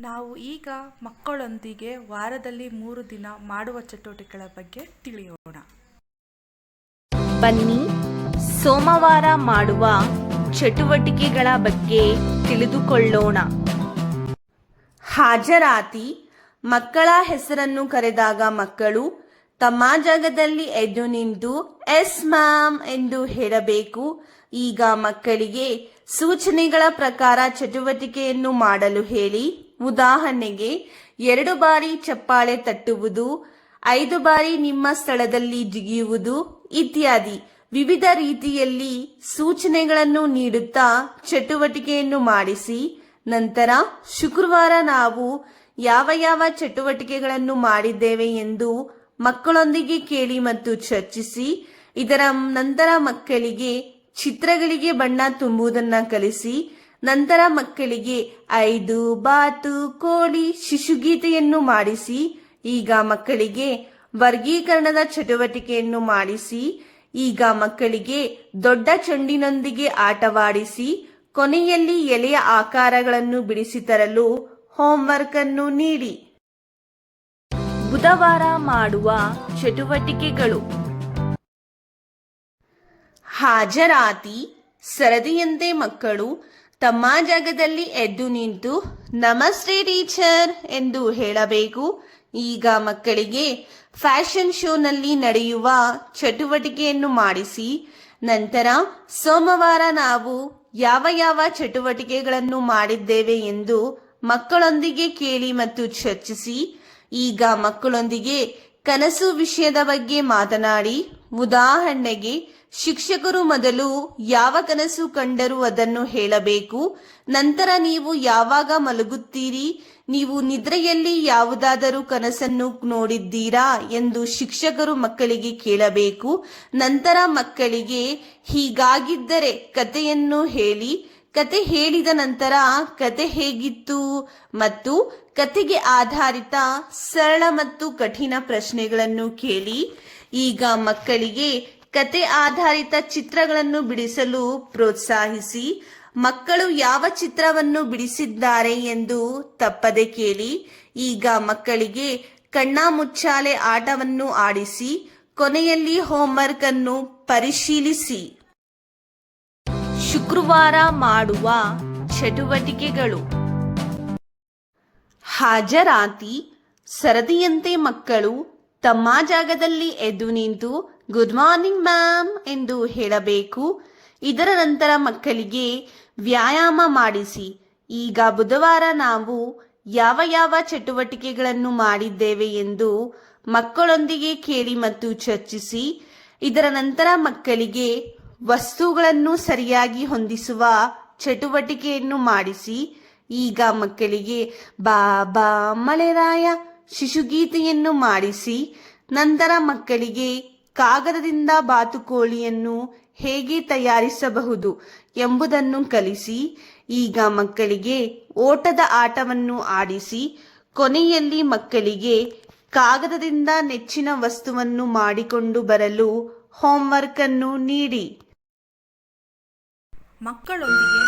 ನಾವು ಈಗ ಮಕ್ಕಳೊಂದಿಗೆ ವಾರದಲ್ಲಿ ಮೂರು ದಿನ ಮಾಡುವ ಚಟುವಟಿಕೆಗಳ ಬಗ್ಗೆ ತಿಳಿಯೋಣ. ಬನ್ನಿ, ಸೋಮವಾರ ಮಾಡುವ ಚಟುವಟಿಕೆಗಳ ಬಗ್ಗೆ ತಿಳಿದುಕೊಳ್ಳೋಣ. ಹಾಜರಾತಿ, ಮಕ್ಕಳ ಹೆಸರನ್ನು ಕರೆದಾಗ ಮಕ್ಕಳು, ತಮ್ಮ ಜಾಗದಲ್ಲಿ ಎದ್ದು ನಿಂತು, ಎಸ್, ಮ್ಯಾಮ್ ಎಂದು ಹೇಳಬೇಕು. ಈಗ ಮಕ್ಕಳಿಗೆ ಸೂಚನೆಗಳ ಪ್ರಕಾರ ಚಟುವಟಿಕೆಯನ್ನು ಮಾಡಲು ಹೇಳಿ. ಉದಾಹರಣೆಗೆ, ಎರಡು ಬಾರಿ ಚಪ್ಪಾಳೆ ತಟ್ಟುವುದು, ಐದು ಬಾರಿ ನಿಮ್ಮ ಸ್ಥಳದಲ್ಲಿ ಜಿಗಿಯುವುದು ಇತ್ಯಾದಿ. ವಿವಿಧ ರೀತಿಯಲ್ಲಿ ಸೂಚನೆಗಳನ್ನು ನೀಡುತ್ತಾ ಚಟುವಟಿಕೆಯನ್ನು ಮಾಡಿಸಿ, ನಂತರ ಶುಕ್ರವಾರ ನಾವು ಯಾವ ಯಾವ ಚಟುವಟಿಕೆಗಳನ್ನು ಮಾಡಿದ್ದೇವೆ ಎಂದು ಮಕ್ಕಳೊಂದಿಗೆ ಕೇಳಿ ಮತ್ತು ಚರ್ಚಿಸಿ, ಇದರ ನಂತರ ಮಕ್ಕಳಿಗೆ ಚಿತ್ರಗಳಿಗೆ ಬಣ್ಣ ತುಂಬುವುದನ್ನು ಕಲಿಸಿ ನಂತರ ಮಕ್ಕಳಿಗೆ ಐದು ಬಾತು ಕೋಳಿ ಶಿಶುಗೀತೆಯನ್ನು ಮಾಡಿಸಿ, ಈಗ ಮಕ್ಕಳಿಗೆ ವರ್ಗೀಕರಣದ ಚಟುವಟಿಕೆಯನ್ನು ಮಾಡಿಸಿ, ಈಗ ಮಕ್ಕಳಿಗೆ ದೊಡ್ಡ ಚೆಂಡಿನೊಂದಿಗೆ ಆಟವಾಡಿಸಿ, ಕೊನೆಯಲ್ಲಿ ಎಲೆಯ ಆಕಾರಗಳನ್ನು ಬಿಡಿಸಿ ತರಲು ಹೋಂವರ್ಕ್ ಅನ್ನು ನೀಡಿ. ಬುಧವಾರ ಮಾಡುವ ಚಟುವಟಿಕೆಗಳು. ಹಾಜರಾತಿ, ಸರದಿಯಂತೆ ಮಕ್ಕಳು ತಮ್ಮ ಜಾಗದಲ್ಲಿ ಎದ್ದು ನಿಂತು, ನಮಸ್ತೆ ಟೀಚರ್ ಎಂದು ಹೇಳಬೇಕು. ಈಗ ಮಕ್ಕಳಿಗೆ ಫ್ಯಾಷನ್ ಶೋನಲ್ಲಿ ನಡೆಯುವ ಚಟುವಟಿಕೆಯನ್ನು ಮಾಡಿಸಿ. ನಂತರ ಸೋಮವಾರ ನಾವು ಯಾವ ಯಾವ ಚಟುವಟಿಕೆಗಳನ್ನು ಮಾಡಿದ್ದೇವೆ ಎಂದು ಮಕ್ಕಳೊಂದಿಗೆ ಕೇಳಿ ಮತ್ತು ಚರ್ಚಿಸಿ. ಈಗ ಮಕ್ಕಳೊಂದಿಗೆ ಕನಸು ವಿಷಯದ ಬಗ್ಗೆ ಮಾತನಾಡಿ. ಉದಾಹರಣೆಗೆ, ಶಿಕ್ಷಕರು ಮೊದಲು ಯಾವ ಕನಸು ಕಂಡರೂ ಅದನ್ನು ಹೇಳಬೇಕು. ನಂತರ ನೀವು ಯಾವಾಗ ಮಲಗುತ್ತೀರಿ? ನೀವು ನಿದ್ರೆಯಲ್ಲಿ ಯಾವುದಾದರೂ ಕನಸನ್ನು ನೋಡಿದ್ದೀರಾ ಎಂದು ಶಿಕ್ಷಕರು ಮಕ್ಕಳಿಗೆ ಕೇಳಬೇಕು. ನಂತರ ಮಕ್ಕಳಿಗೆ, ಹೀಗಾಗಿದ್ದರೆ ಕಥೆಯನ್ನು ಹೇಳಿ ಕತೆ ಹೇಳಿದ ನಂತರ ಕತೆ ಹೇಗಿತ್ತು ಮತ್ತು ಕತೆಗೆ ಆಧಾರಿತ ಸರಳ ಮತ್ತು ಕಠಿಣ ಪ್ರಶ್ನೆಗಳನ್ನು ಕೇಳಿ, ಈಗ ಮಕ್ಕಳಿಗೆ ಕತೆ ಆಧಾರಿತ ಚಿತ್ರಗಳನ್ನು ಬಿಡಿಸಲು ಪ್ರೋತ್ಸಾಹಿಸಿ, ಮಕ್ಕಳು ಯಾವ ಚಿತ್ರವನ್ನು ಬಿಡಿಸಿದ್ದಾರೆ ಎಂದು ತಪ್ಪದೆ ಕೇಳಿ, ಈಗ ಮಕ್ಕಳಿಗೆ ಕಣ್ಣಾಮುಚ್ಚಾಲೆ ಆಟವನ್ನು ಆಡಿಸಿ, ಕೊನೆಯಲ್ಲಿ ಹೋಮ್ವರ್ಕ್ ಅನ್ನು ಪರಿಶೀಲಿಸಿ. ಶುಕ್ರವಾರ ಮಾಡುವ ಚಟುವಟಿಕೆಗಳು. ಹಾಜರಾತಿ, ಸರದಿಯಂತೆ ಮಕ್ಕಳು ತಮ್ಮ ಜಾಗದಲ್ಲಿ ಎದ್ದು ನಿಂತು, ಗುಡ್ ಮಾರ್ನಿಂಗ್ ಮ್ಯಾಮ್ ಎಂದು ಹೇಳಬೇಕು. ಇದರ ನಂತರ ಮಕ್ಕಳಿಗೆ ವ್ಯಾಯಾಮ ಮಾಡಿಸಿ. ಈಗ ಬುಧವಾರ ನಾವು ಯಾವ ಯಾವ ಚಟುವಟಿಕೆಗಳನ್ನು ಮಾಡಿದ್ದೇವೆ ಎಂದು ಮಕ್ಕಳೊಂದಿಗೆ ಕೇಳಿ ಮತ್ತು ಚರ್ಚಿಸಿ. ಇದರ ನಂತರ ಮಕ್ಕಳಿಗೆ ವಸ್ತುಗಳನ್ನು ಸರಿಯಾಗಿ ಹೊಂದಿಸುವ ಚಟುವಟಿಕೆಯನ್ನು ಮಾಡಿಸಿ, ಈಗ ಮಕ್ಕಳಿಗೆ ಬಾಬಾ ಮಳೆರಾಯ ಶಿಶುಗೀತೆಯನ್ನು ಮಾಡಿಸಿ, ನಂತರ ಮಕ್ಕಳಿಗೆ ಕಾಗದದಿಂದ ಬಾತುಕೋಳಿಯನ್ನು ಹೇಗೆ ತಯಾರಿಸಬಹುದು ಎಂಬುದನ್ನು ಕಲಿಸಿ, ಈಗ ಮಕ್ಕಳಿಗೆ ಓಟದ ಆಟವನ್ನು ಆಡಿಸಿ, ಕೊನೆಯಲ್ಲಿ ಮಕ್ಕಳಿಗೆ ಕಾಗದದಿಂದ ನೆಚ್ಚಿನ ವಸ್ತುವನ್ನು ಮಾಡಿಕೊಂಡು ಬರಲು ಹೋಮ್ವರ್ಕ್ ಅನ್ನು ನೀಡಿ. ಮಕ್ಕಳೊಂದಿಗೆ